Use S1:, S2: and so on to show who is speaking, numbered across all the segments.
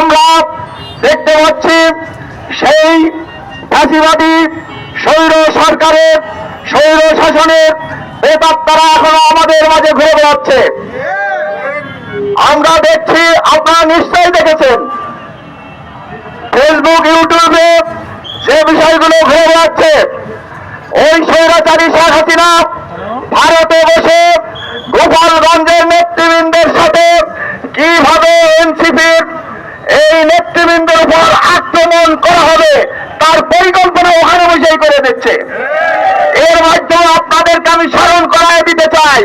S1: আমরা দেখতে পাচ্ছি সেই ফাঁসিবাদী স্বৈর সরকারের, স্বৈর শাসনের বেতাত্তারা এখনও আমাদের মাঝে ঘুরে বেড়াচ্ছে। আমরা দেখছি, আপনারা নিশ্চয়ই দেখেছেন। ফেসবুক ইউটিউবে যে বিষয়গুলো ঘুরে বেড়াচ্ছে। ওই স্বৈরাচারী শেখ হাসিনা ভারতে বসে গোপালগঞ্জের নেতৃবৃন্দের সাথে কীভাবে এনসিপির এই নেতৃবৃন্দের উপর আক্রমণ করা হবে, তার পরিকল্পনা ওখানে বসেই করে দিচ্ছে। এর মাধ্যমে আপনাদেরকে আমি স্মরণ করায় দিতে চাই,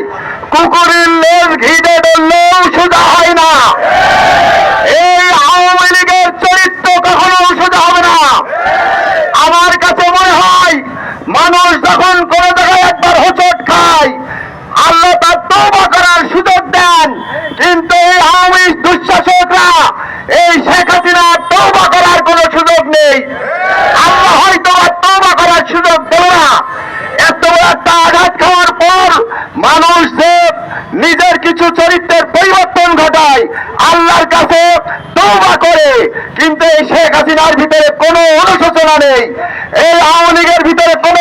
S1: কুকুরের লেজ ঘিরে ধরলেও সোজা হয় না এই আওয়ামী লীগের চরিত্র কখনো সোজা হবে না আমার কাছে মনে হয় মানুষ যখন কোনো জায়গায় একবার হোঁচট খায় আল্লাহ তার তৌবা করার সুযোগ দেন কিন্তু এই আওয়ামী দুঃশাসকরা এই শেখ হাসিনা তৌবা করার কোনো সুযোগ নেই আল্লাহ হয়তো আর তৌবা করার সুযোগ দেব না এত বড় একটা আঘাত খাওয়ার পর মানুষ যে নিজের কিছু চরিত্রের পরিবর্তন ঘটায় আল্লাহর কাছে তৌবা করে। কিন্তু এই শেখ হাসিনার ভিতরে কোনো অনুশোচনা নেই। এই আওয়ামী লীগের ভিতরে কোনো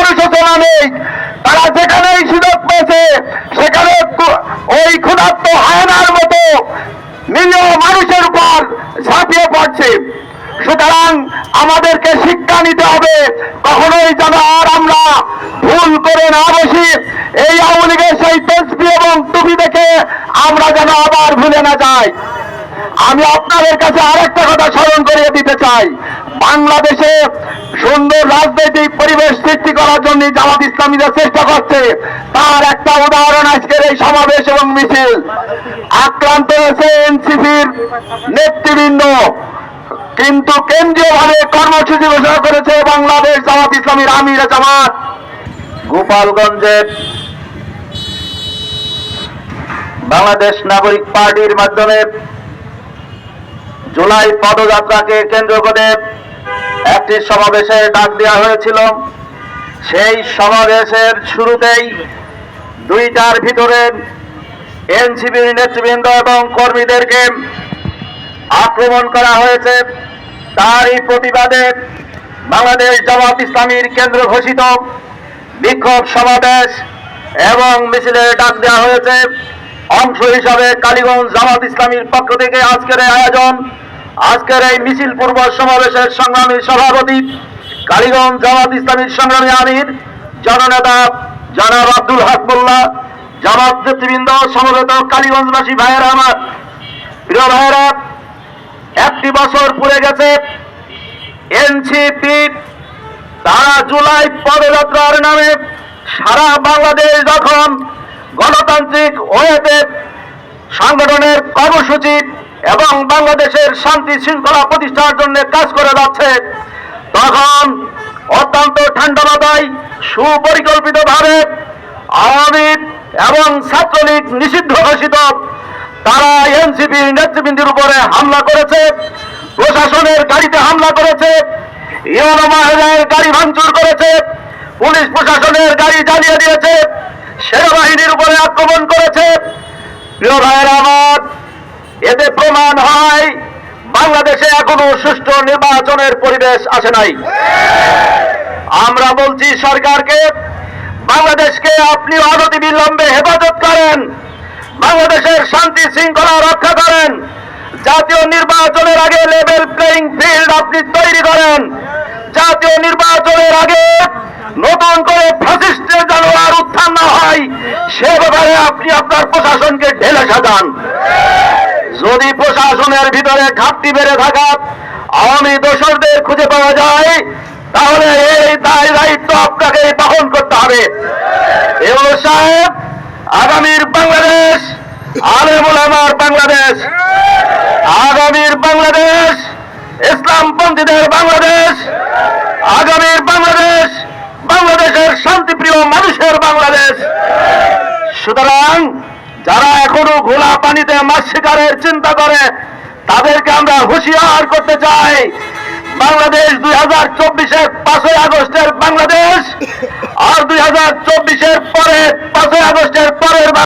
S1: অনুশোচনা নেই। তারা যেখানেই সুযোগ পেয়েছে, সেখানে ওই ক্ষুধার্ত হায়নার মতো নিরীহ মানুষের উপর ঝাঁপিয়ে পড়ছে। সুতরাং আমাদেরকে শিক্ষা নিতে হবে, কখনোই যেন আর আমরা ভুল করে না বসি। এই আওয়ামী লীগের সেই তসবি এবং টুপি দেখে আমরা যেন আবার ভুলে না যাই। আমি আপনাদের কাছে আরেকটা কথা স্মরণ করিয়ে দিতে চাই। বাংলাদেশে সুন্দর রাজনৈতিক পরিবেশ সৃষ্টি করার জন্য জামাত ইসলামীরা চেষ্টা করছে, তার একটা উদাহরণ আজকের এই সমাবেশ এবং মিছিল। আক্রান্ত হয়েছে এনসিপির নেতৃবৃন্দ। কিন্তু কেন্দ্রীয়ভাবে কর্মসূচি ঘোষণা করেছে বাংলাদেশ জামাত ইসলামীর আমির জামাত। গোপালগঞ্জের বাংলাদেশ নাগরিক পার্টির মাধ্যমে জুলাই পদযাত্রাকে কেন্দ্র করে একটি সমাবেশের ডাক দেওয়া হয়েছিল। সেই সমাবেশের শুরুতেই দুইটার ভিতরে এনসিবির নেতৃবৃন্দ এবং কর্মীদেরকে আক্রমণ করা হয়েছে। তারই প্রতিবাদে বাংলাদেশ জামাত ইসলামীর কেন্দ্র ঘোষিত বিক্ষোভ সমাবেশ এবং মিছিলের ডাক দেওয়া হয়েছে। অংশ হিসাবে কালীগঞ্জ জামাত ইসলামীর পক্ষ থেকে আজকের এই আয়োজন, আজকের এই মিছিল পূর্ব সমাবেশের সংগ্রামী সভাপতি কালীগঞ্জ জামাত ইসলামীর সংগ্রামী আমির, জননেতা জনাব আব্দুল হক মোল্লা, জামাত নেতৃবৃন্দ, সমবেত কালীগঞ্জবাসী ভাইয়েরা আমার, প্রিয় ভাইয়েরা, একটি বছর পুড়ে গেছে, এনসিপি তারা জুলাই পদযাত্রার নামে সারা বাংলাদেশ যখন গণতান্ত্রিক ওয়েতে সংগঠনের কর্মসূচি এবং বাংলাদেশের শান্তি শৃঙ্খলা প্রতিষ্ঠার জন্য কাজ করে যাচ্ছে। তখন অত্যন্ত ঠান্ডা মাথায় সুপরিকল্পিতভাবে আওয়ামী এবং ছাত্রলীগ নিষিদ্ধ ঘোষিত। তারা এনসিপির নেতৃবৃন্দের উপরে হামলা করেছে, প্রশাসনের গাড়িতে হামলা করেছে, ইউনো মাহের গাড়ি ভাঙচুর করেছে, পুলিশ প্রশাসনের গাড়ি জ্বালিয়ে দিয়েছে সেনাবাহিনীর উপরে আক্রমণ করেছে। প্রিয় ভাইয়ের আমার, এতে প্রমাণ হয়, বাংলাদেশে এখনও সুষ্ঠু নির্বাচনের পরিবেশ আসে নাই। আমরা বলছি সরকারকে, বাংলাদেশকে আপনি বিলম্বে হেফাজত করেন, বাংলাদেশের শান্তি শৃঙ্খলা রক্ষা করেন, জাতীয় নির্বাচনের আগে লেভেল প্লেইং ফিল্ড আপনি তৈরি করেন জাতীয় নির্বাচনের আগে নতুন করে ফ্যাসিস্টের যেন আর উত্থান না হয় সে ব্যাপারে আপনি আপনার প্রশাসনকে ঢেলে সাজান। যদি প্রশাসনের ভিতরে ঘাটতি বেড়ে থাকা আওয়ামী দোসরদের খুঁজে পাওয়া যায়, তাহলে এই দায় দায়িত্ব আপনাকে বহন করতে হবে। এগুলো সাহেব, আগামীর বাংলাদেশ আলেমুল আমার বাংলাদেশ। আগামীর বাংলাদেশ, ইসলামপন্থীদের বাংলাদেশ। আগামীর বাংলাদেশ, বাংলাদেশের শান্তিপ্রিয় বাংলাদেশ সুতরাং যারা এখনও ঘোলা পানিতে মাছ শিকারের চিন্তা করে, তাদেরকে আমরা হুঁশিয়ার করতে চাই। বাংলাদেশ দুই হাজার চব্বিশের পাঁচই আগস্টের বাংলাদেশ আর দুই হাজার চব্বিশের পরে পাঁচই আগস্টের পরের